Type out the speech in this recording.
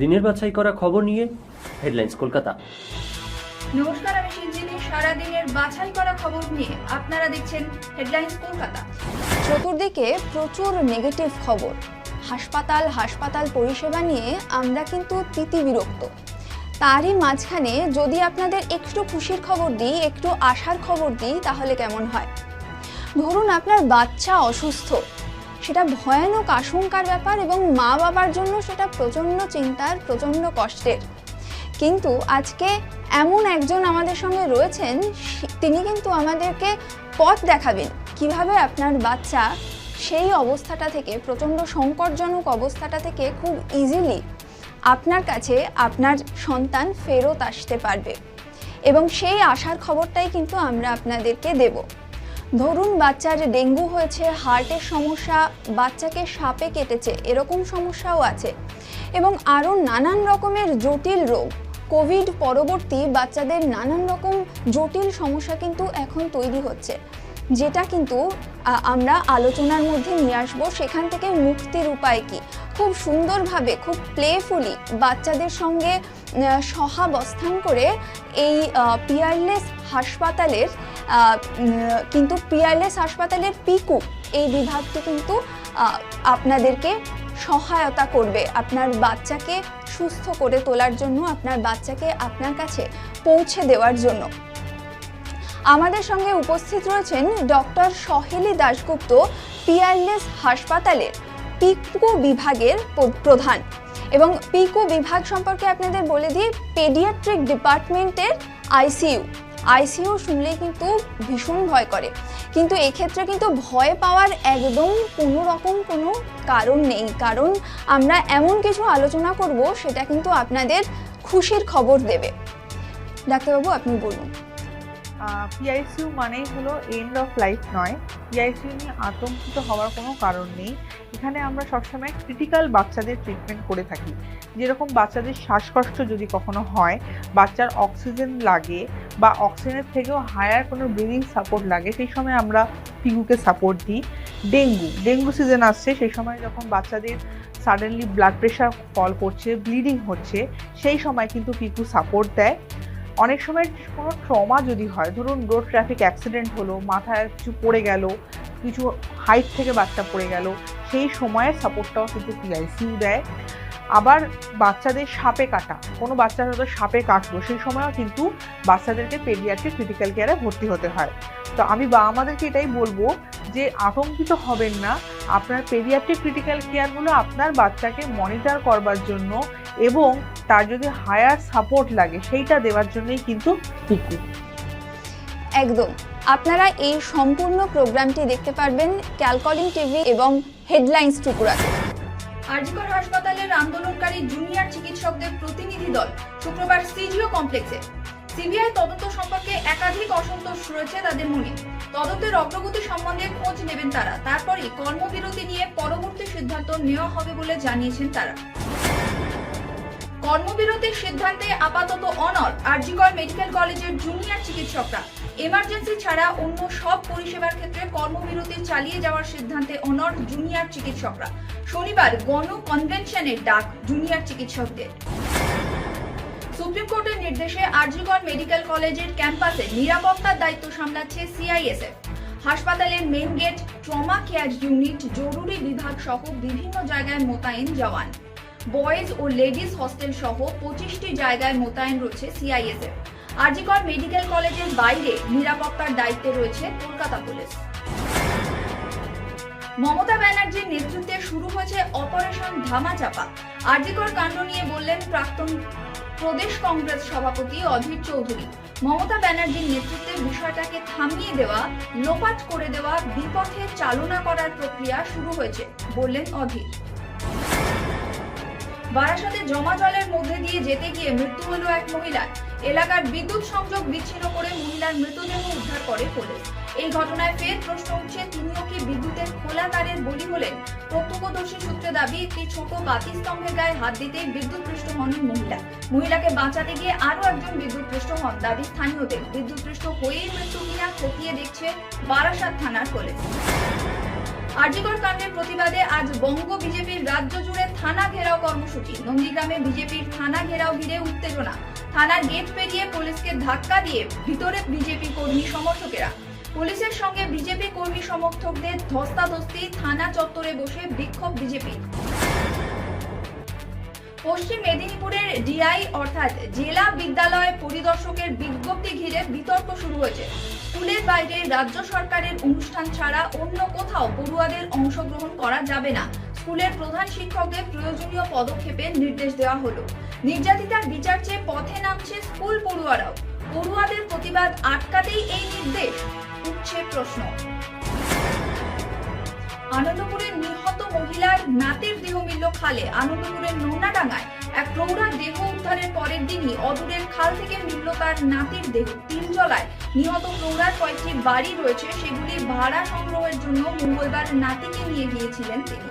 দিনের বাছাই করা খবর নিয়ে হেডলাইন্স কলকাতা। নমস্কার আমি সিঞ্জিনি সারাদিনের বাছাই করা খবর নিয়ে আপনারা দেখছেন হেডলাইন্স কলকাতা। চতুর্দিকে প্রচুর নেগেটিভ খবর। হাসপাতাল হাসপাতাল পরিষেবা নিয়ে আমরা কিন্তু তিতি বিরক্ত। তারই মাঝখানে যদি আপনাদের একটু খুশির খবর দিই একটু আশার খবর দিই তাহলে কেমন হয়? ধরুন আপনার বাচ্চা অসুস্থ। সেটা ভয়ানক আশঙ্কার ব্যাপার এবং মা বাবার জন্য সেটা প্রচণ্ড চিন্তার, প্রচণ্ড কষ্টের। কিন্তু আজকে এমন একজন আমাদের সঙ্গে রয়েছেন তিনি কিন্তু আমাদেরকে পথ দেখাবেন। কীভাবে আপনার বাচ্চা সেই অবস্থাটা থেকে, প্রচণ্ড সংকটজনক অবস্থাটা থেকে খুব ইজিলি আপনার কাছে আপনার সন্তান ফেরত আসতে পারবে। এবং সেই আশার খবরটাই কিন্তু আমরা আপনাদেরকে দেব। ধরুন বাচ্চার ডেঙ্গু হয়েছে, হার্টের সমস্যা, বাচ্চাকে সাপে কেটেছে, এরকম সমস্যাও আছে। এবং আরও নানান রকমের জটিল রোগ। কোভিড পরবর্তী বাচ্চাদের নানান রকম জটিল সমস্যা কিন্তু এখন তৈরি হচ্ছে। যেটা কিন্তু আমরা আলোচনার মধ্যে নিয়ে আসব, সেখান থেকে মুক্তির উপায় কি? খুব সুন্দরভাবে, খুব প্লেফুলি বাচ্চাদের সঙ্গে সহাবস্থান করে এই পিয়ারলেস হাসপাতালের কিন্তু পিয়ারলেস হাসপাতালের পিকু এই বিভাগটি কিন্তু আপনাদেরকে সহায়তা করবে। আপনার বাচ্চাকে সুস্থ করে তোলার জন্য, আপনার বাচ্চাকে আপনার কাছে পৌঁছে দেওয়ার জন্য। আমাদের সঙ্গে উপস্থিত রয়েছেন ডক্টর সহেলি দাশগুপ্ত পিয়ারলেস হাসপাতালের পিকু বিভাগের প্রধান। এবং পিকু বিভাগ সম্পর্কে আপনাদের বলে দিই পেডিয়াট্রিক ডিপার্টমেন্টের আইসিইউ আইসিইউ শুনলে কিন্তু ভীষণ ভয় করে। কিন্তু এক্ষেত্রে কিন্তু ভয় পাওয়ার একদম কোনো রকম কোনো কারণ নেই। কারণ আমরা এমন কিছু আলোচনা করব, সেটা কিন্তু আপনাদের খুশির খবর দেবে। ডাক্তারবাবু, আপনি বলুন। পিআইসিউ মানেই হলো এন্ড অফ লাইফ নয়। পিআইসিউ নিয়ে আতঙ্কিত হওয়ার কোনো কারণ নেই। এখানে আমরা সবসময় ক্রিটিক্যাল বাচ্চাদের ট্রিটমেন্ট করে থাকি। যেরকম বাচ্চাদের শ্বাসকষ্ট যদি কখনো হয়, বাচ্চার অক্সিজেন লাগে বা অক্সিজেনের থেকেও হায়ার কোনো ব্রিদিং সাপোর্ট লাগে, সেই সময় আমরা পিগুকে সাপোর্ট দিই। ডেঙ্গু ডেঙ্গু সিজন আসছে, সেই সময় যখন বাচ্চাদের সাডেনলি ব্লাড প্রেশার ফল করছে ব্লিডিং হচ্ছে, সেই সময় কিন্তু পিকু সাপোর্ট দেয়। অনেক সময় কোনো ট্রমা যদি হয়, ধরুন রোড ট্রাফিক অ্যাক্সিডেন্ট হলো, মাথায় কিছু পড়ে গেল, কিছু হাইট থেকে বাচ্চা পড়ে গেল, সেই সময়ের সাপোর্টটাও কিন্তু পিআইসিউ দেয়। আবার বাচ্চাদের সাপে কাটা, কোনো বাচ্চার হয়তো সাপে কাটলো, সেই সময়ও কিন্তু বাচ্চাদেরকে পেডিয়াট্রিক ক্রিটিক্যাল কেয়ারে ভর্তি হতে হয়। তো আমি বা আমাদেরকে এটাই বলব যে, আতঙ্কিত হবেন না। আপনার পেডিয়াট্রিক ক্রিটিক্যাল কেয়ারগুলো আপনার বাচ্চাকে মনিটর করবার জন্য এবং তার যদি হায়ার সাপোর্ট লাগে সেইটা দেওয়ার জন্যই কিন্তু পিকু একদম। আপনারা এই সম্পূর্ণ প্রোগ্রামটি দেখতে পারবেন ক্যালকলিং টিভি এবং হেডলাইন্স ত্রিপুরাতে আরজিকর হাসপাতালের আন্দোলনকারী জুনিয়র চিকিৎসকদের প্রতিনিধি দল শুক্রবার সিজিও কমপ্লেক্সে। সিবিআই তদন্ত সম্পর্কে একাধিক অসন্তোষ রয়েছে তাদের মনে। তদন্তের অগ্রগতি সম্বন্ধে খোঁজ নেবেন তারা। তারপরে কর্মবিরতি নিয়ে পরবর্তী সিদ্ধান্ত নেওয়া হবে বলে জানিয়েছেন তারা। কর্মবিরতির সিদ্ধান্তে আপাতত অনর আরজিকর মেডিকেল কলেজের জুনিয়র চিকিৎসকরা। এমার্জেন্সি ছাড়া অন্য সব পরিষেবার ক্ষেত্রে কর্মবিরতি চালিয়ে যাওয়ার সিদ্ধান্তে অনর জুনিয়র চিকিৎসকরা। শনিবার গণ কনভেনশনের ডাক জুনিয়র চিকিৎসকদের। সুপ্রিম কোর্টের নির্দেশে আরজিকর মেডিকেল কলেজের ক্যাম্পাসে নিরাপত্তার দায়িত্ব সামলাচ্ছে সিআইএসএফ। হাসপাতালের main gate, trauma care unit, জরুরি বিভাগ সহ বিভিন্ন জায়গায় মোতায়েন জওয়ান। বয়েজ ও লেডিস হস্টেল সহ পঁচিশটি জায়গায় মোতায়েন রয়েছে সিআইএসএফ আরজিকর মেডিকেল কলেজের বাইরে নিরাপত্তার দায়িত্বে রয়েছে কলকাতা পুলিশ। মমতা ব্যানার্জির নেতৃত্বে শুরু হয়েছে অপারেশন ধামাচাপা। আরজিকর কাণ্ড নিয়ে বললেন প্রাক্তন প্রদেশ কংগ্রেস সভাপতি অধীর চৌধুরী। মমতা ব্যানার্জির নেতৃত্বে বিষয়টাকে থামিয়ে দেওয়া, লোপাট করে দেওয়া, বিপথে চালনা করার প্রক্রিয়া শুরু হয়েছে, বললেন অধীর। বারাসাতে জমা জলের মধ্যে দিয়ে যেতে গিয়ে মৃত্যু হলো এক মহিলার। এলাকার বিদ্যুৎ সংযোগ বিচ্ছিন্ন করে মহিলার মৃতদেহ উদ্ধার করে পুলিশ। এই ঘটনায় ফের প্রশ্ন উঠছে, তিনিও কি বিদ্যুতের খোলা তারের বলি হলেন? প্রত্যক্ষদর্শী সূত্রে দাবি, একটি ছোট বাতিস্তম্ভের গায়ে হাত দিতেই বিদ্যুৎপৃষ্ট হন মহিলা। মহিলাকে বাঁচাতে গিয়ে আরও একজন বিদ্যুৎপৃষ্ট হন। দাবি স্থানীয়দের। বিদ্যুৎপৃষ্ট হয়েই মৃত্যু কিনা খতিয়ে দেখছে বারাসাত থানার পুলিশ। আরজিকর কাণ্ডের প্রতিবাদে আজ বঙ্গ বিজেপির রাজ্য থানা ঘেরাও কর্মসূচি। নন্দীগ্রামে বিজেপির থানা ঘেরাও ঘিরে উত্তেজনা। থানার গেট পেরিয়ে পুলিশকে ধাক্কা দিয়ে ভিতরে বিজেপি কর্মী সমর্থকেরা। পুলিশের সঙ্গে বিজেপি কর্মী সমর্থকদের ধস্তাধস্তি, থানা চত্বরে বসে বিক্ষোভ বিজেপি। পশ্চিম মেদিনীপুরের ডিআই অর্থাৎ জেলা বিদ্যালয় পরিদর্শকের বিজ্ঞপ্তি ঘিরে বিতর্ক শুরু হয়েছে। স্কুলের বাইরে রাজ্য সরকারের অনুষ্ঠান ছাড়া অন্য কোথাও পড়ুয়াদের অংশগ্রহণ করা যাবে না। স্কুলের প্রধান শিক্ষকদের প্রয়োজনীয় পদক্ষেপের নির্দেশ দেওয়া হলো। নির্যাতিতার বিচার চেয়ে পথে নামছে স্কুল পড়ুয়ারাও। পড়ুয়াদের প্রতিবাদ আটকাতেই এই নির্দেশ, উঠছে প্রশ্ন। আনন্দপুরের নিহত মহিলার নাতের দেহ মিলল খালে। আনন্দপুরের নোনাডাঙ্গায় এক প্রৌঢ়ার দেহ উদ্ধারের পরের দিনই অদূরের খাল থেকে মিলল তার নাতির দেহ। তিনজলায় নিহত প্রৌঢ়ার কয়েকটি বাড়ি রয়েছে, সেগুলি ভাড়া সংগ্রহের জন্য মঙ্গলবার নাতিকে নিয়ে গিয়েছিলেন তিনি।